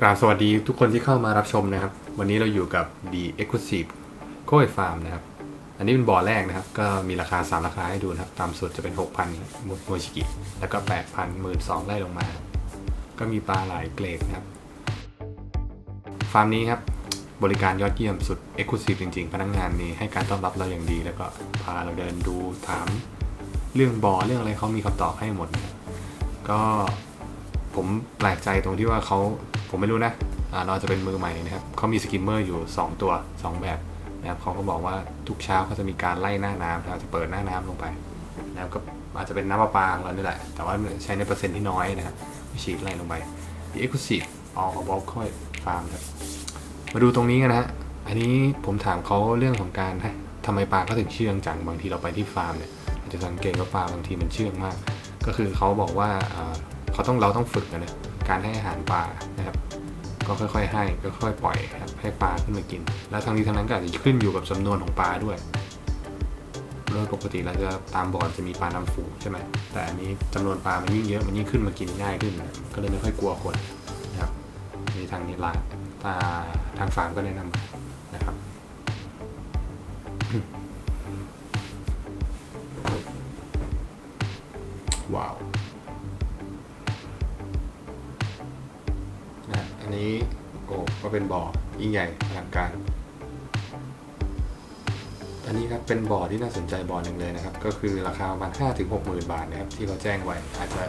กราบสวัสดีทุกคนที่เข้ามารับชมนะครับ วันนี้เราอยู่กับ The Exclusive โค้ยฟาร์มนะครับ อันนี้เป็นบ่อแรกนะครับ ก็มีราคา 3 ราคาให้ดูนะครับ ตามสุดจะเป็น 6,000โมชิกิ แล้วก็ 8,000 12,000ไล่ลงมา ก็มีปลาหลายเกรดนะครับ ฟาร์มนี้ครับ บริการยอดเยี่ยมสุด Exclusive จริงๆ พนักงานนี่ให้การต้อนรับเราอย่างดี แล้วก็พาเราเดินดูถามเรื่องบ่อเรื่องอะไรเขามีคำตอบให้หมดนะก็ ผมแปลกใจตรงที่ว่าเขาผมไม่รู้นะเราจะเป็นมือใหม่นะครับเขามีสกิมเมอร์อยู่ 2 ตัว 2 แบบนะครับเขาก็บอกว่าทุกเช้าเขาจะมีการไล่หน้าน้ำนะครับจะเปิดหน้าน้ำลงไปนะครับก็อาจจะเป็นน้ำประปาของเรานี่แหละ แต่ว่าใช้ในเปอร์เซ็นต์ที่น้อยนะครับฉีดไล่ลงไป The Exclusive All About ค่อยฟาร์มครับมาดูตรงนี้กันนะฮะอันนี้ผมถามเขาเรื่องของการทำไมปลาเขาถึงเชื่องจังบางทีเราไปที่ฟาร์มเนี่ยจะสังเกตว่าปลาบางทีมันเชื่องมาก ก็คือเขาบอกว่า เขาต้องเราต้องฝึกนะเนี่ยการให้อาหารปลานะครับ ก็ค่อยๆให้ค่อยๆปล่อยครับให้ปลาขึ้นมากิน แล้วทั้งนี้ทั้งนั้นก็อาจจะขึ้นอยู่กับจำนวนของปลาด้วยโดยปกติเราจะตามบ่อจะมีปลาน้ำฝูใช่ไหมแต่อันนี้จำนวนปลามันยิ่งเยอะมันยิ่งขึ้นมากินง่ายขึ้น ก็เลยไม่ค่อยกลัวคนนะครับมีทางนี้ร้านอ่าทางฟาร์มก็แนะนำมานะครับ ว้าว ก็เป็นบ่อยิ่งใหญ่อลังการอันนี้ครับเป็นบ่อที่น่าสนใจบ่อหนึ่งเลยนะครับ ก็คือราคาประมาณ5ถึง6หมื่นบาทนะครับที่เขาแจ้งไว้อาจจะ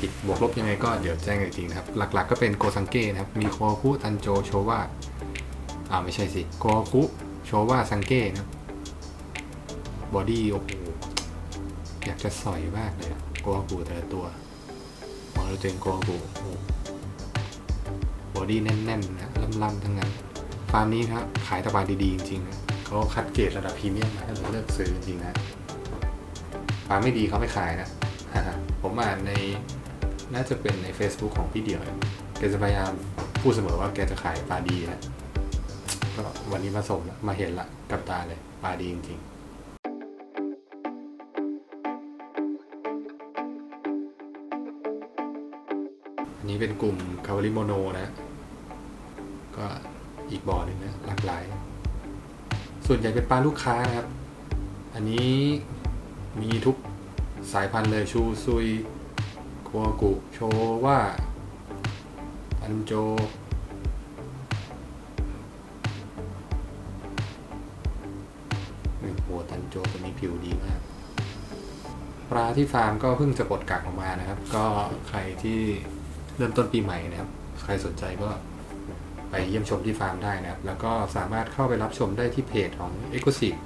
ผิดบวกลบยังไงก็เดี๋ยวแจ้งอีกทีนะครับ หลักๆ ก็เป็นโกซังเก้นะครับ มีโคคุตันโจโชวาอ่าไม่ใช่สิโคคุโชวาซังเก้นะครับบอดี้โอ้โหอยากจะสอยมากเลยโกคุแต่ละตัวมองเราเจอโกคุโอ้ บอดี้แน่นๆนะล่ำๆทั้งนั้นฟาร์มนี้ครับขายตะบายดีๆ จริงๆนะเขาคัดเกรดระดับพรีเมียมมาให้เราเลือกซื้อจริงๆนะฟาร์มไม่ดีเขาไม่ขายนะผมอ่านในน่าจะเป็นใน Facebook ของพี่เดี่ยวแกจะพยายามพูดเสมอว่าแกจะขายปลาดีนะก็วันนี้มาส่งมาเห็นละกับตาเลยปลาดีจริงๆอันนี้เป็นกลุ่มคาวาริโมโนนะ ก็อีกบ่อหนึ่งนะหลากหลาย ส่วนใหญ่เป็นปลาลูกค้านะครับ อันนี้มีทุกสายพันธุ์เลยชูซุยโคกุโชว่าอันโจโอ้โหตันโจตัวนี้ผิวดีมาก ปลาที่ฟาร์มก็เพิ่งจะปลดกักออกมานะครับ ก็ใครที่เริ่มต้นปีใหม่นะครับ ใครสนใจก็ ไปเยี่ยมชมที่ฟาร์มได้นะครับ แล้วก็สามารถเข้าไปรับชมได้ที่เพจของ e x c l u s i v e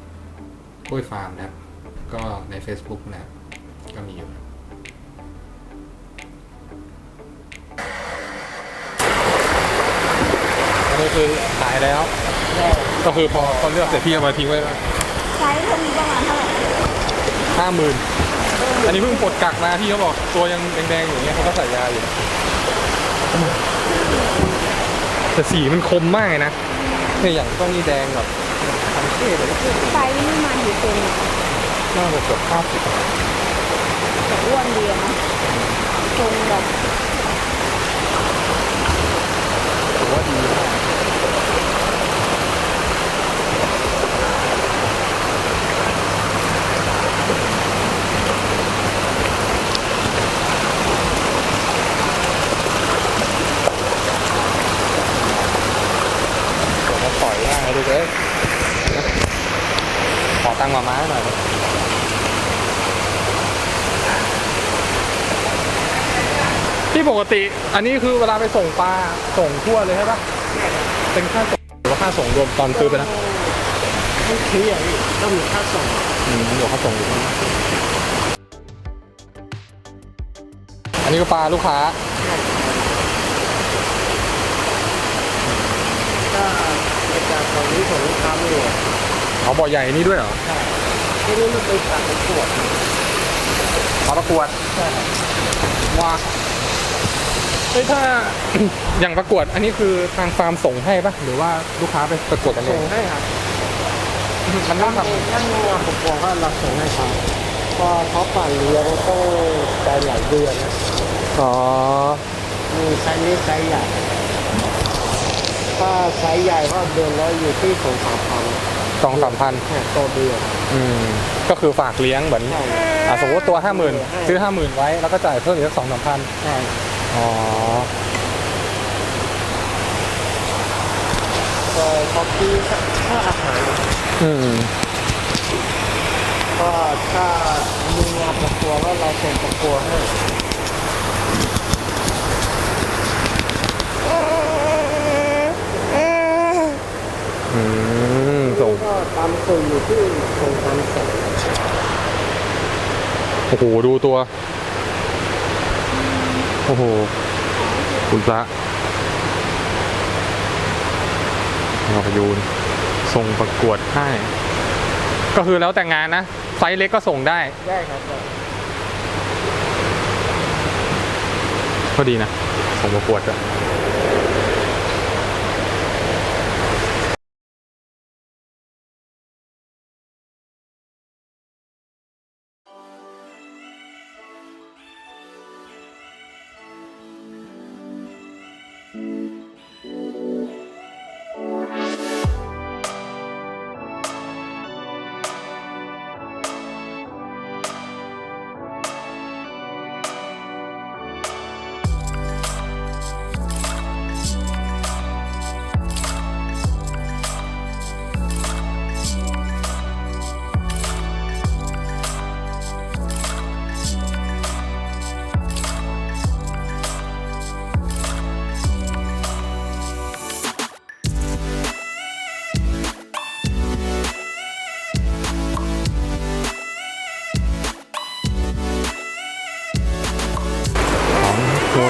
กล้วยฟาร์มนะครับ ก็ใน Facebook นะครับ ก็มีอยู่นะอันนี้คือขายแล้ว ก็คือพอพอเลือกเสร็จพี่เอามาทิ้งไว้ไซส์เท่านี้ประมาณเท่าไหร่ห้าหมื่นอันนี้เพิ่งปลดกักมาพี่เขาบอกตัวยังแดงๆอยู่อย่างเงี้ยเขาก็ใส่ยาอยู่ แต่สีมันคมมากเลยนะเนี่ยอย่างต้นนี้แดงแบบทันเท่เลยไซส์นี่ประมาณกี่เซนอะน่าจะเกือบห้าสิบแต่อ้วนดีอะนะทรงแบบถือว่าดีมากเดี๋ยวมาปล่ อยง่ายดูเลยขอตังมาม้าหน่อยนะที่ปกติ อันนี้คือเวลาไปส่งปลาส่งทั่วเลยใช่ปะเป็นค่าส่งหรือว่าค่าส่งรวมตอนซื้อไปนะไม่เคลียร์พี่ต้องมีค่าส่งอืมเดี๋ยวค่าส่งอยู่อันนี้ก็ปลาลูกค้าก็ ถ้าในการตอนนี้ของลูกค้าไม่หมดเอาบ่อใหญ่นี่ด้วยเหรอที่นี่มันเป็นการประกวดปลาประกวดใช่ครับว้าเฮ้ยถ้า อย่างประกวด อันนี้คือทางฟาร์มส่งให้ปะหรือว่าลูกค้าไปประกวดกันเอส่งงให้ครับมันต้องทถ้าถ้างัวผมบอกว่าเราส่งให้เขาพอเขาปั่นเลี้ยงต้องไปหลายเดือนนะำอ๋อ มีไซส์นี้ไซส์ใหญ่ ถ้าไซส์ใหญ่ก็เดือนละอยู่ที่สองสามพันสองสามพันแค่ตัวเดียวอืมก็คือฝากเลี้ยงเหมือนใช่อะสมมติตัวห้าหมื่นให้ซื้อห้าหมื่นไว้แล้วก็จ่ายเพิ่มอีกสักสองสามพันใช่อ๋อก็เขาคือค่าอาหารอืมก็ถ้ามีงานประกวดก็เราส่งประกวดให้ อืมส่งก็ตามส่วนอยู่ที่โครงการส่งโอ้โหดูตัว โอ้โห คุณพระเราพยูนส่งประกวดให้ ก็คือแล้วแต่งานนะ ไซส์เล็กก็ส่งได้ ได้ครับก็ดีนะ ส่งประกวดอ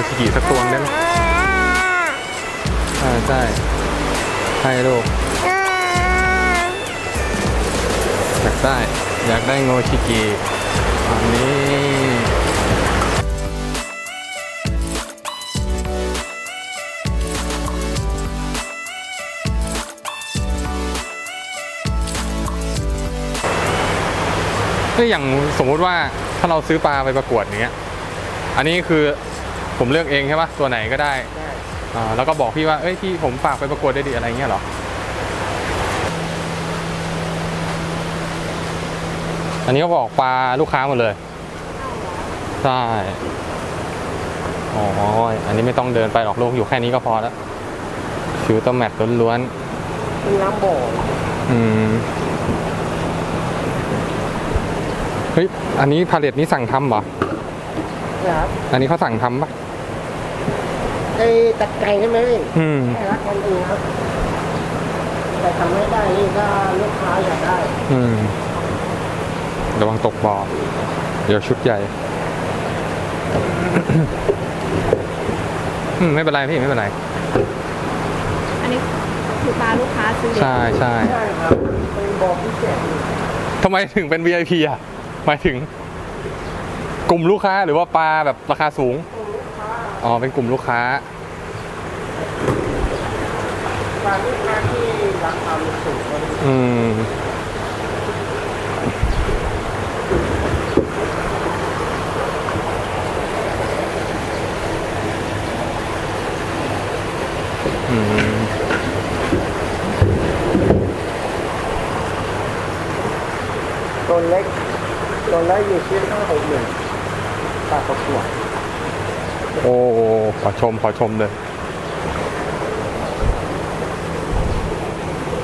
ชิกิสักตัวได้ไหมใช่ใช่ให้ลูกอยากได้อยากได้โงชิกิอันนี้ก็อย่างสมมุติว่าถ้าเราซื้อปลาไปประกวดเงี้ย อันนี้คือ ผมเลือกเองใช่ปะตัวไหนก็ได้ได้อ่าแล้วก็บอกพี่ว่าเอ้ยพี่ผมฝากไปประกวดได้ดิอะไรเงี้ยเหรออันนี้ก็บอกปลาลูกค้าหมดเลยใช่อ๋ออันนี้ไม่ต้องเดินไปหรอกลูกอยู่แค่นี้ก็พอแล้วฟิวเตอร์แมทล้วนเป็นน้ำบ่อๆอืมเฮ้ยอันนี้พาเลตนี้สั่งทำเหรอนะครับอันนี้เขาสั่งทำปะ ไอ้ตะไคร้ใช่ไหมพี่อืมให้รักกันเองครับ แต่ทำไม่ได้นี่ถ้าลูกค้าอยากได้อืมระวังตกบ่อเดี๋ยวชุดใหญ่ อืมไม่เป็นไรพี่ไม่เป็นไร อันนี้คือปลาลูกค้าซื้อเลี้ยงใช่ใช่ใช่ครับเป็นบ่อพิเศษนี่ทำไมถึงเป็น VIP อะหมายถึง กลุ่มลูกค้าหรือว่าปลาแบบราคาสูงอ๋อเป็นกลุ่มลูกค้า ปลาลูกค้าที่ราความสูงอืมอืมตัวเล็กตัวเล็กอยู่ที่ห้าหกหนึ่งปลาประกวดโอ้ ขอชม ขอชมเลย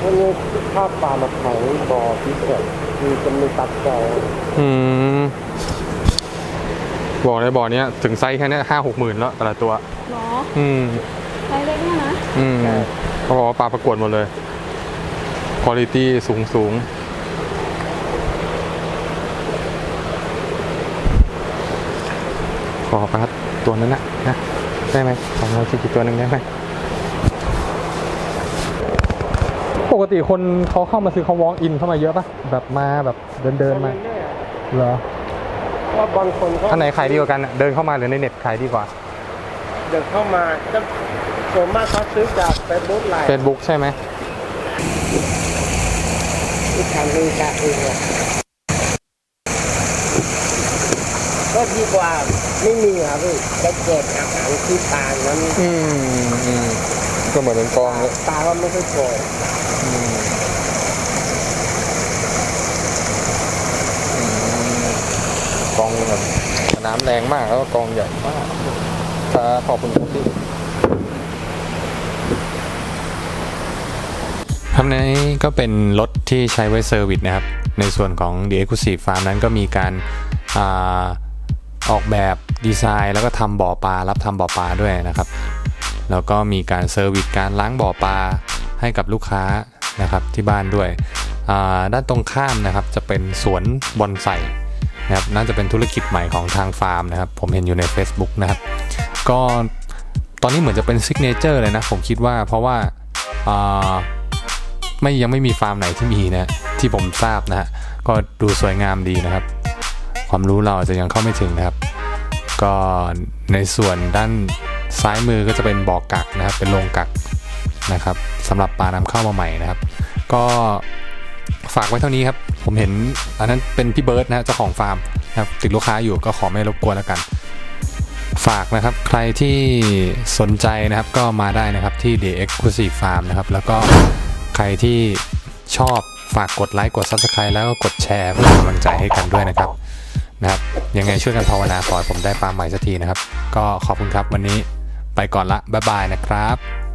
วันนี้ถ้าปลามาขังบ่อพิเศษคือจะมีตัดแกงอืมบอกเลยบ่อเนี้ยถึงไซส์แค่เนี้ห้าหกหมื่นแล้วแต่ละตัวเนาะอืมไซส์เล็กเนี่ยนะ อืมเขาบอกว่าปลาประกวดหมดเลยคุณภาพสูงสูงขอปลาตัวนั้นนะนะได้ไหมขอโมชิกิตัวหนึ่งได้ไหม กติคนเขาเข้ามาซื้อเขา walk in เข้ามาเยอะปะแบบมาแบบเดินเดินๆมาเหรอว่าบางคนก็อันไหนขายดีกว่ากันอะเดินเข้ามาหรือในเน็ตขายดีกว่า เดินเข้ามาก็ส่วนมากเขาซื้อจากเฟซบุ๊กไลน์ Facebook ใช่ไหมที่ทำเองจากเองอะก็ดีกว่าไม่มีครับพี่จะเก็บอาหารที่ปลานั้นอืมอืมก็เหมือนเป็นกองเลยตาก็ไม่ค่อยโตกองแบบ น้ำแรงมากแล้วก็กองใหญ่มากครับขอบคุณครับพี่ครับนี้ก็เป็นรถที่ใช้ไว้เซอร์วิสนะครับ ในส่วนของ The Exclusive Farm นั้นก็มีการอาออกแบบดีไซน์ แล้วก็ทำบ่อปลารับทำบ่อปลาด้วยนะครับ แล้วก็มีการเซอร์วิสการล้างบ่อปลาให้กับลูกค้านะครับที่บ้านด้วย ด้านตรงข้ามนะครับจะเป็นสวนบอนไซ นะครับน่าจะเป็นธุรกิจใหม่ของทางฟาร์มนะครับ ผมเห็นอยู่ใน Facebook นะครับก็ตอนนี้เหมือนจะเป็นซิกเนเจอร์เลยนะ ผมคิดว่าเพราะว่าไม่ยังไม่มีฟาร์มไหนที่มีนะที่ผมทราบนะฮะก็ดูสวยงามดีนะครับ ความรู้เราอาจจะยังเข้าไม่ถึงนะครับ ก็ในส่วนด้านซ้ายมือก็จะเป็นบ่อกักนะครับ เป็นโรงกักนะครับสำหรับปลานำเข้ามาใหม่นะครับ ก็ฝากไว้เท่านี้ครับ ผมเห็นอันนั้นเป็นพี่เบิร์ดนะเจ้าของฟาร์มนะครับติดลูกค้าอยู่ก็ขอไม่รบกวนแล้วกัน ฝากนะครับใครที่สนใจนะครับก็มาได้นะครับที่ The Exclusive Farm นะครับ แล้วก็ใครที่ชอบฝากกดไลค์กด Subscribe แล้วก็กดแชร์เพื่อเป็นกำลังใจให้กันด้วยนะครับนะครับ ยังไงช่วยกันภาวนาขอผมได้ปลาใหม่สักทีนะครับ ก็ขอบคุณครับวันนี้ไปก่อนละบ๊ายบายนะครับ